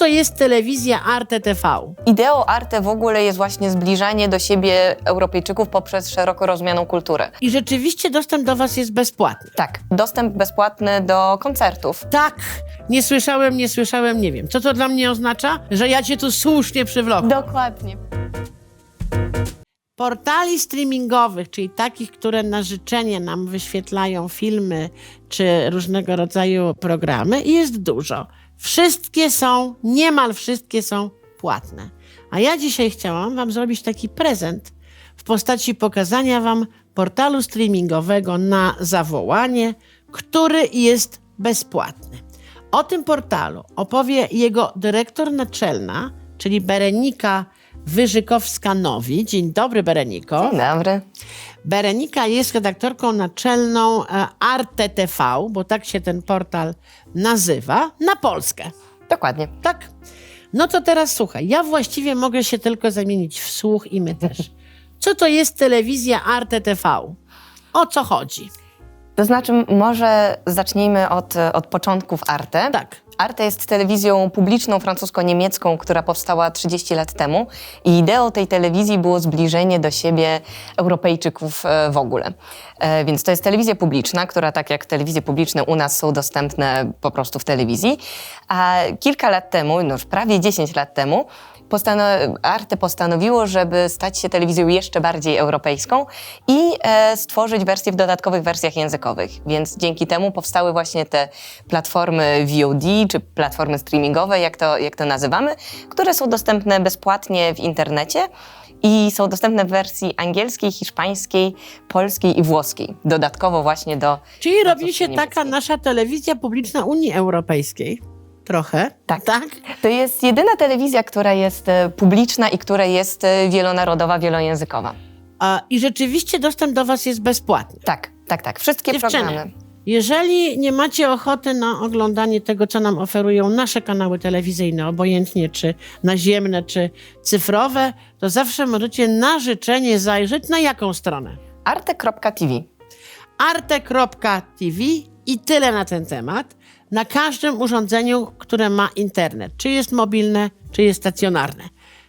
to jest telewizja Arte TV? Ideą Arte w ogóle jest właśnie zbliżanie do siebie Europejczyków poprzez szeroko rozumianą kulturę. I rzeczywiście dostęp do Was jest bezpłatny. Tak, dostęp bezpłatny do koncertów. Tak, nie słyszałem, nie słyszałem, nie wiem. Co to dla mnie oznacza? Że ja Cię tu słusznie przywlokłem. Dokładnie. Portali streamingowych, czyli takich, które na życzenie nam wyświetlają filmy czy różnego rodzaju programy, jest dużo. Wszystkie są, niemal wszystkie są płatne. A ja dzisiaj chciałam Wam zrobić taki prezent w postaci pokazania Wam portalu streamingowego na zawołanie, który jest bezpłatny. O tym portalu opowie jego dyrektor naczelna, czyli Berenika Wyżykowska-Nowi. Dzień dobry, Bereniko. Dzień dobry. Berenika jest redaktorką naczelną e, Arte TV, bo tak się ten portal nazywa, na Polskę. Dokładnie. Tak? No to teraz słuchaj, ja właściwie mogę się tylko zamienić w słuch i my też. Co to jest telewizja Arte TV? O co chodzi? To znaczy, może zacznijmy od, od początków Arte. Tak. Arte jest telewizją publiczną francusko-niemiecką, która powstała 30 lat temu i ideą tej telewizji było zbliżenie do siebie Europejczyków e, w ogóle. E, Więc to jest telewizja publiczna, która tak jak telewizje publiczne u nas są dostępne po prostu w telewizji. A kilka lat temu, no już prawie 10 lat temu, postano- Arte postanowiło, żeby stać się telewizją jeszcze bardziej europejską i e, stworzyć wersje w dodatkowych wersjach językowych. Więc dzięki temu powstały właśnie te platformy VOD, czy platformy streamingowe, jak to, jak to nazywamy, które są dostępne bezpłatnie w internecie. I są dostępne w wersji angielskiej, hiszpańskiej, polskiej i włoskiej. Dodatkowo właśnie do. Czyli robi się niemieckiej. taka nasza telewizja publiczna Unii Europejskiej. Trochę. Tak. tak? To jest jedyna telewizja, która jest e, publiczna i która jest e, wielonarodowa, wielojęzykowa. A, I rzeczywiście dostęp do Was jest bezpłatny. Tak, tak, tak. Wszystkie Dziewczyny, programy. Jeżeli nie macie ochoty na oglądanie tego, co nam oferują nasze kanały telewizyjne, obojętnie czy naziemne, czy cyfrowe, to zawsze możecie na życzenie zajrzeć na jaką stronę? Arte.tv. arte.tv i tyle na ten temat. Na każdym urządzeniu, które ma internet, czy jest mobilne, czy jest stacjonarne.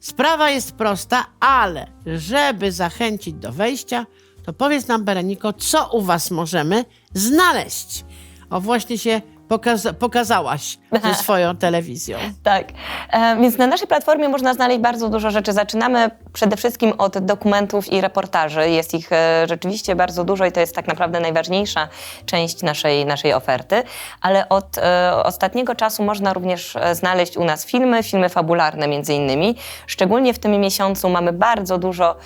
Sprawa jest prosta, ale żeby zachęcić do wejścia, to powiedz nam, Bereniko, co u Was możemy znaleźć. O, właśnie się pokaza- pokazałaś ze swoją telewizją. Tak. E, więc na naszej platformie można znaleźć bardzo dużo rzeczy. Zaczynamy przede wszystkim od dokumentów i reportaży. Jest ich e, rzeczywiście bardzo dużo i to jest tak naprawdę najważniejsza część naszej, naszej oferty. Ale od e, ostatniego czasu można również e, znaleźć u nas filmy, filmy fabularne między innymi. Szczególnie w tym miesiącu mamy bardzo dużo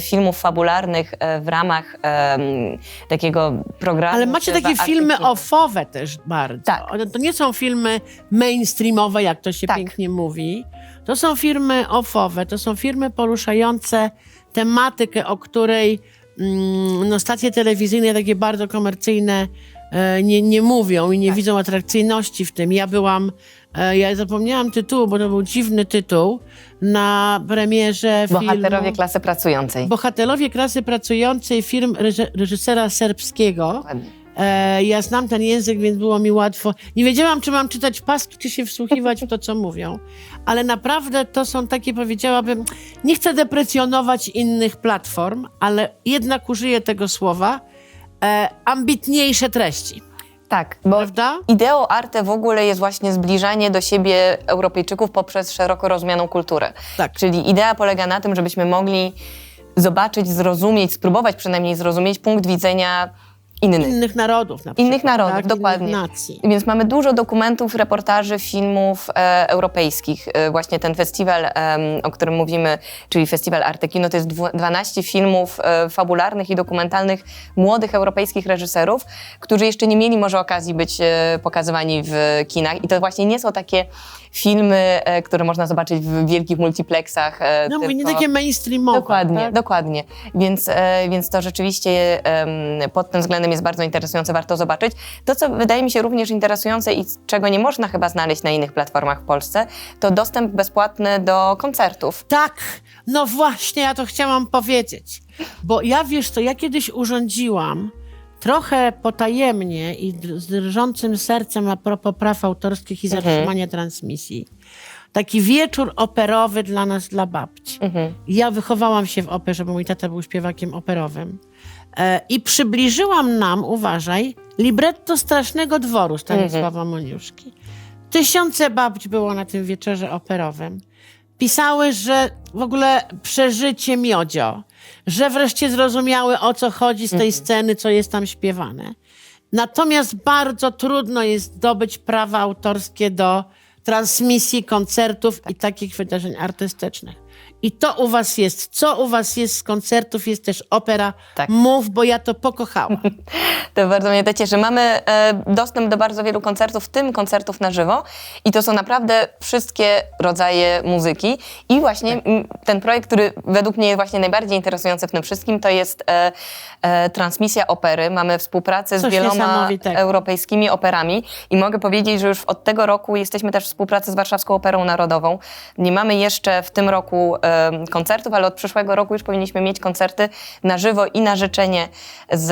filmów fabularnych e, w ramach e, takiego programu. Ale macie takie filmy Kino. ofowe też bardzo. Tak. One to nie są filmy mainstreamowe, jak to się Tak. pięknie mówi. To są filmy ofowe, to są filmy poruszające tematykę, o której mm, no, stacje telewizyjne takie bardzo komercyjne e, nie, nie mówią i nie Tak. widzą atrakcyjności w tym. Ja byłam, e, ja zapomniałam tytułu, bo to był dziwny tytuł, na premierze Bohaterowie filmu klasy pracującej. Bohaterowie klasy pracującej film reżysera serbskiego. Dokładnie. E, ja znam ten język, więc było mi łatwo. Nie wiedziałam, czy mam czytać paski, czy się wsłuchiwać w to, co mówią. Ale naprawdę to są takie, powiedziałabym, nie chcę deprecjonować innych platform, ale jednak użyję tego słowa, e, ambitniejsze treści. Tak, bo Prawda? ideą Arte w ogóle jest właśnie zbliżanie do siebie Europejczyków poprzez szeroko rozumianą kulturę. Tak. Czyli idea polega na tym, żebyśmy mogli zobaczyć, zrozumieć, spróbować przynajmniej zrozumieć punkt widzenia innych. Innych narodów na przykład. Innych narodów, tak? dokładnie. Innych nacji. Więc mamy dużo dokumentów, reportaży, filmów e, europejskich. E, właśnie ten festiwal, em, o którym mówimy, czyli Festiwal Arte Kino, to jest dwu- 12 filmów e, fabularnych i dokumentalnych młodych europejskich reżyserów, którzy jeszcze nie mieli może okazji być e, pokazywani w kinach. I to właśnie nie są takie filmy, e, które można zobaczyć w wielkich multiplexach. e, No mówię, nie tylko- takie mainstreamowe. Dokładnie, tak? dokładnie. Więc, e, więc to rzeczywiście pod tym względem jest bardzo interesujące, warto zobaczyć. To, co wydaje mi się również interesujące i czego nie można chyba znaleźć na innych platformach w Polsce, to dostęp bezpłatny do koncertów. Tak, no właśnie, ja to chciałam powiedzieć. Bo ja wiesz co, ja kiedyś urządziłam trochę potajemnie i z drżącym sercem a propos praw autorskich i zatrzymania transmisji. Taki wieczór operowy dla nas, dla babci. Ja wychowałam się w operze, bo mój tata był śpiewakiem operowym. E, I przybliżyłam nam, uważaj, libretto Strasznego Dworu Stanisława Moniuszki. Tysiące babć było na tym wieczorze operowym. Pisały, że w ogóle przeżycie miodzio, że wreszcie zrozumiały o co chodzi z tej sceny, co jest tam śpiewane. Natomiast bardzo trudno jest zdobyć prawa autorskie do transmisji koncertów i takich wydarzeń artystycznych. I to u was jest. Co u was jest z koncertów? Jest też opera. Tak. Mów, bo ja to pokochałam. To bardzo mnie to cieszy. Mamy e, dostęp do bardzo wielu koncertów, w tym koncertów na żywo. I to są naprawdę wszystkie rodzaje muzyki. I właśnie Tak. m, ten projekt, który według mnie jest właśnie najbardziej interesujący w tym wszystkim, to jest e, e, transmisja opery. Mamy współpracę z Coś wieloma niesamowitego. europejskimi operami. I mogę powiedzieć, że już od tego roku jesteśmy też w współpracy z Warszawską Operą Narodową. Nie mamy jeszcze w tym roku e, koncertów, ale od przyszłego roku już powinniśmy mieć koncerty na żywo i na życzenie z,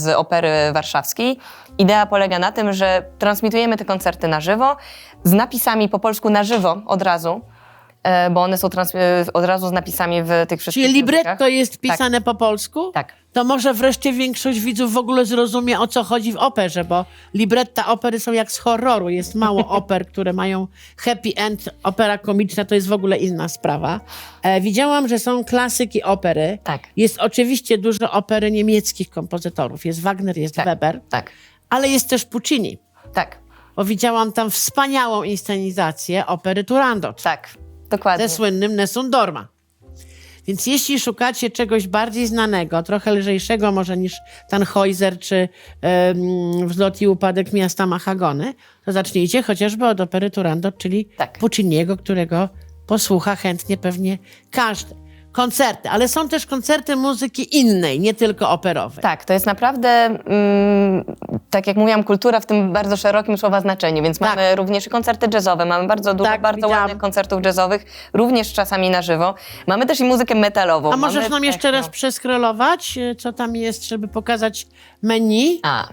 z Opery Warszawskiej. Idea polega na tym, że transmitujemy te koncerty na żywo z napisami po polsku na żywo od razu, bo one są trans- e, od razu z napisami w tych wszystkich Czyli libretto językach. jest pisane po polsku? Tak. To może wreszcie większość widzów w ogóle zrozumie, o co chodzi w operze, bo libretta opery są jak z horroru. Jest mało oper, które mają happy end. Opera komiczna to jest w ogóle inna sprawa. E, widziałam, że są klasyki opery. Tak. Jest oczywiście dużo opery niemieckich kompozytorów. Jest Wagner, jest Tak. Weber, Tak, ale jest też Puccini. tak, Bo widziałam tam wspaniałą inscenizację opery Turandot tak, dokładnie. ze słynnym Nessun Dorma. Więc jeśli szukacie czegoś bardziej znanego, trochę lżejszego może niż Tannhäuser czy um, Wzlot i upadek miasta Mahagony, to zacznijcie chociażby od opery Turandot, czyli Tak. Pucciniego, którego posłucha chętnie pewnie każdy. Koncerty, ale są też koncerty muzyki innej, nie tylko operowej. Tak, to jest naprawdę, mm, tak jak mówiłam, kultura w tym bardzo szerokim słowa znaczeniu, więc Tak. mamy również i koncerty jazzowe, mamy bardzo dużo Tak, bardzo widziałam. ładnych koncertów jazzowych, również czasami na żywo. Mamy też i muzykę metalową. A możesz mamy nam jeszcze raz przeskrolować, e, co tam jest, żeby pokazać menu? A,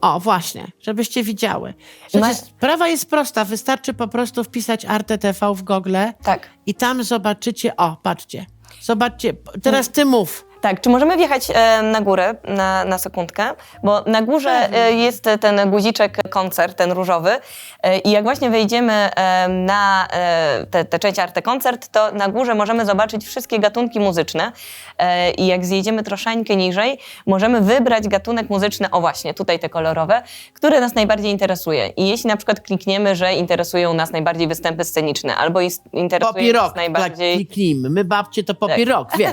O, właśnie, żebyście widziały. Przecież sprawa jest prosta, wystarczy po prostu wpisać Arte TV w Google tak. i tam zobaczycie, o, patrzcie, zobaczcie, teraz ty mów. Tak, czy możemy wjechać e, na górę na, na sekundkę? Bo na górze e, jest ten guziczek koncert, ten różowy. E, I jak właśnie wejdziemy e, na e, tę te, część Arte Koncert, to na górze możemy zobaczyć wszystkie gatunki muzyczne. E, I jak zjedziemy troszeczkę niżej, możemy wybrać gatunek muzyczny, o właśnie, tutaj te kolorowe, które nas najbardziej interesuje. I jeśli na przykład klikniemy, że interesują nas najbardziej występy sceniczne, albo is- Popi nas rock, najbardziej... kliknijmy, my babcie to popi rock, wiesz,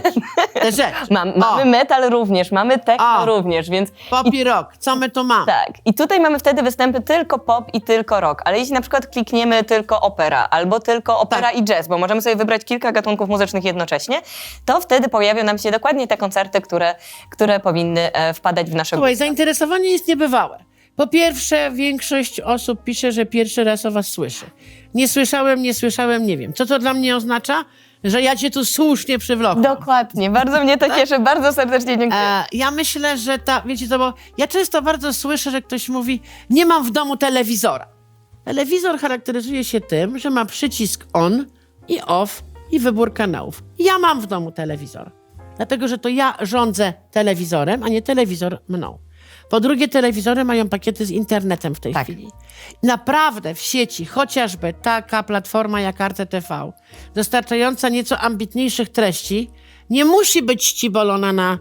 te rzeczy. Mam, mamy metal również, mamy techno O. również, więc popi rock, co my tu mamy? tak. I tutaj mamy wtedy występy tylko pop i tylko rock. Ale jeśli na przykład klikniemy tylko opera albo tylko opera Tak. i jazz, bo możemy sobie wybrać kilka gatunków muzycznych jednocześnie, to wtedy pojawią nam się dokładnie te koncerty, które, które powinny e, wpadać w nasze Słuchaj, gusta. zainteresowanie jest niebywałe. Po pierwsze, większość osób pisze, że pierwszy raz o was słyszy. Nie słyszałem, nie słyszałem, nie wiem. Co to dla mnie oznacza? Że ja cię tu słusznie przywlokłam. Dokładnie, bardzo mnie to cieszy, bardzo serdecznie dziękuję. E, ja myślę, że ta, wiecie to, bo ja często bardzo słyszę, że ktoś mówi, nie mam w domu telewizora. Telewizor charakteryzuje się tym, że ma przycisk on i off i wybór kanałów. Ja mam w domu telewizor. Dlatego, że to ja rządzę telewizorem, a nie telewizor mną. Po drugie, telewizory mają pakiety z internetem w tej Tak. chwili. Naprawdę w sieci, chociażby taka platforma jak Arte TV, dostarczająca nieco ambitniejszych treści, nie musi być ścibolona na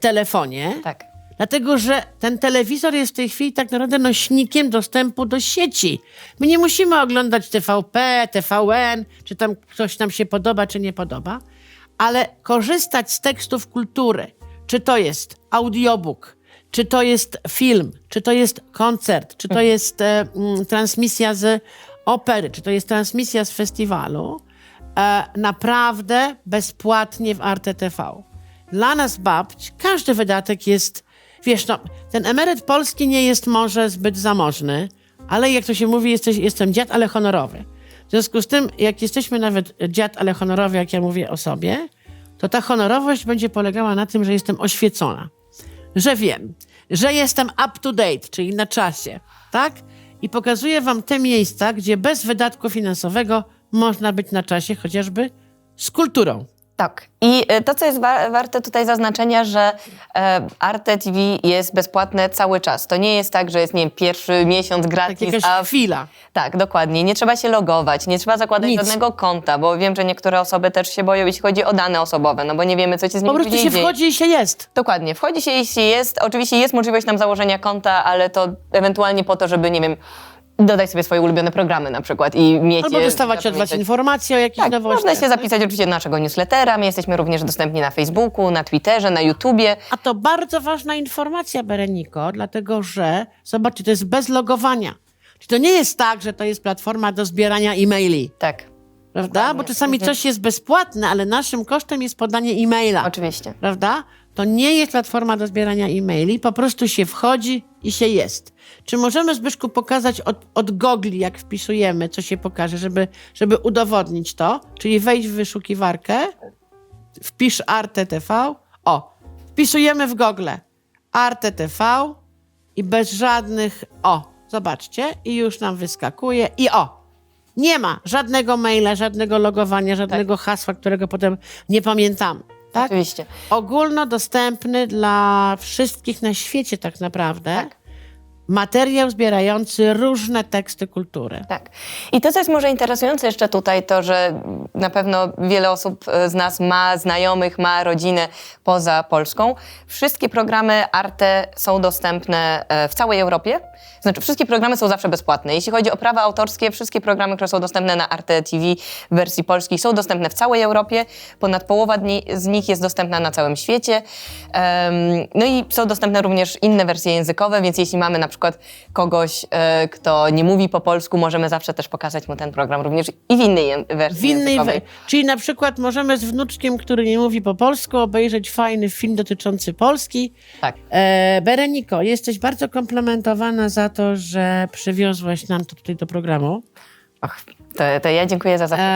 telefonie, Tak. dlatego że ten telewizor jest w tej chwili tak naprawdę nośnikiem dostępu do sieci. My nie musimy oglądać TVP, TVN, czy tam ktoś nam się podoba, czy nie podoba, ale korzystać z tekstów kultury, czy to jest audiobook, czy to jest film, czy to jest koncert, czy to jest e, mm, transmisja z opery, czy to jest transmisja z festiwalu, e, naprawdę bezpłatnie w Arte TV. Dla nas babć każdy wydatek jest, wiesz, no, ten emeryt polski nie jest może zbyt zamożny, ale jak to się mówi, jesteś, jestem dziad, ale honorowy. W związku z tym, jak jesteśmy nawet dziad, ale honorowy, jak ja mówię o sobie, to ta honorowość będzie polegała na tym, że jestem oświecona. Że wiem, że jestem up to date, czyli na czasie, tak? I pokazuję wam te miejsca, gdzie bez wydatku finansowego można być na czasie, chociażby z kulturą. Tak. I e, to, co jest wa- warte tutaj zaznaczenia, że e, Arte TV jest bezpłatne cały czas. To nie jest tak, że jest, nie wiem, pierwszy miesiąc Tak gratis, jakaś a chwila. Tak, dokładnie. Nie trzeba się logować, nie trzeba zakładać Nic. żadnego konta, bo wiem, że niektóre osoby też się boją, jeśli chodzi o dane osobowe, no bo nie wiemy, co ci z nimi Po prostu się dzieje. wchodzi i się jest. Dokładnie. Wchodzi się, jeśli jest. Oczywiście jest możliwość tam założenia konta, ale to ewentualnie po to, żeby, nie wiem, dodać sobie swoje ulubione programy na przykład i mieć Albo je dostawać od was zapamiętać. informacje o jakichś Tak, nowościach. można się zapisać oczywiście do naszego newslettera. My jesteśmy również dostępni na Facebooku, na Twitterze, na YouTubie. A to bardzo ważna informacja, Bereniko, dlatego że, zobaczcie, to jest bez logowania. Czyli to nie jest tak, że to jest platforma do zbierania e-maili, Tak, prawda? Bo czasami coś jest bezpłatne, ale naszym kosztem jest podanie e-maila, oczywiście. prawda? To nie jest platforma do zbierania e-maili, po prostu się wchodzi i się jest. Czy możemy, Zbyszku, pokazać od, od gogli, jak wpisujemy, co się pokaże, żeby, żeby udowodnić to? Czyli wejść w wyszukiwarkę, wpisz Arte TV. O, wpisujemy w Google Arte TV i bez żadnych. O, zobaczcie, i już nam wyskakuje. I o, nie ma żadnego maila, żadnego logowania, żadnego hasła, którego potem nie pamiętamy. Tak? Oczywiście. Ogólnodostępny dla wszystkich na świecie, tak naprawdę. Tak. Materiał zbierający różne teksty kultury. Tak. I to, co jest może interesujące jeszcze tutaj, to, że na pewno wiele osób e, z nas ma znajomych, ma rodzinę poza Polską. Wszystkie programy Arte są dostępne e, w całej Europie. Znaczy, wszystkie programy są zawsze bezpłatne. Jeśli chodzi o prawa autorskie, wszystkie programy, które są dostępne na Arte TV w wersji polskiej są dostępne w całej Europie. Ponad połowa z nich jest dostępna na całym świecie. No i są dostępne również inne wersje językowe, więc jeśli mamy na przykład kogoś, e, kto nie mówi po polsku, możemy zawsze też pokazać mu ten program również i w innej wersji W innej, językowej. we- czyli na przykład możemy z wnuczkiem, który nie mówi po polsku, obejrzeć fajny film dotyczący Polski. Tak. E, Bereniko, jesteś bardzo komplementowana za to, że przywiozłaś nam to tutaj do programu. Och, to, to ja dziękuję za zaproszenie.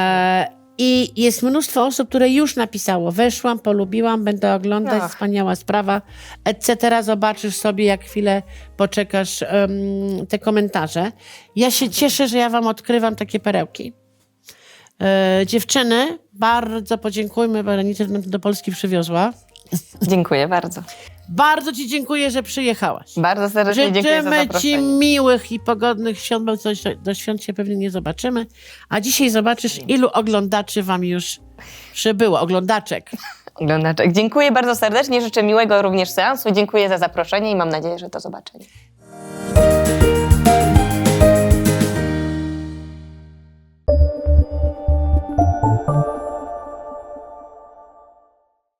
E, I jest mnóstwo osób, które już napisało, weszłam, polubiłam, będę oglądać, Ach. wspaniała sprawa, etc. Zobaczysz sobie, jak chwilę poczekasz em, te komentarze. Ja się cieszę, że ja wam odkrywam takie perełki. E, dziewczyny, bardzo podziękujmy Berenice, do Polski przywiozła. Dziękuję bardzo. Bardzo ci dziękuję, że przyjechałaś. Bardzo serdecznie dziękuję za Życzymy Ci zaproszenie. miłych i pogodnych świąt, bo coś do świąt się pewnie nie zobaczymy. A dzisiaj zobaczysz, ilu oglądaczy Wam już przybyło, oglądaczek. Oglądaczek. Dziękuję bardzo serdecznie, życzę miłego również seansu. Dziękuję za zaproszenie i mam nadzieję, że do zobaczenia.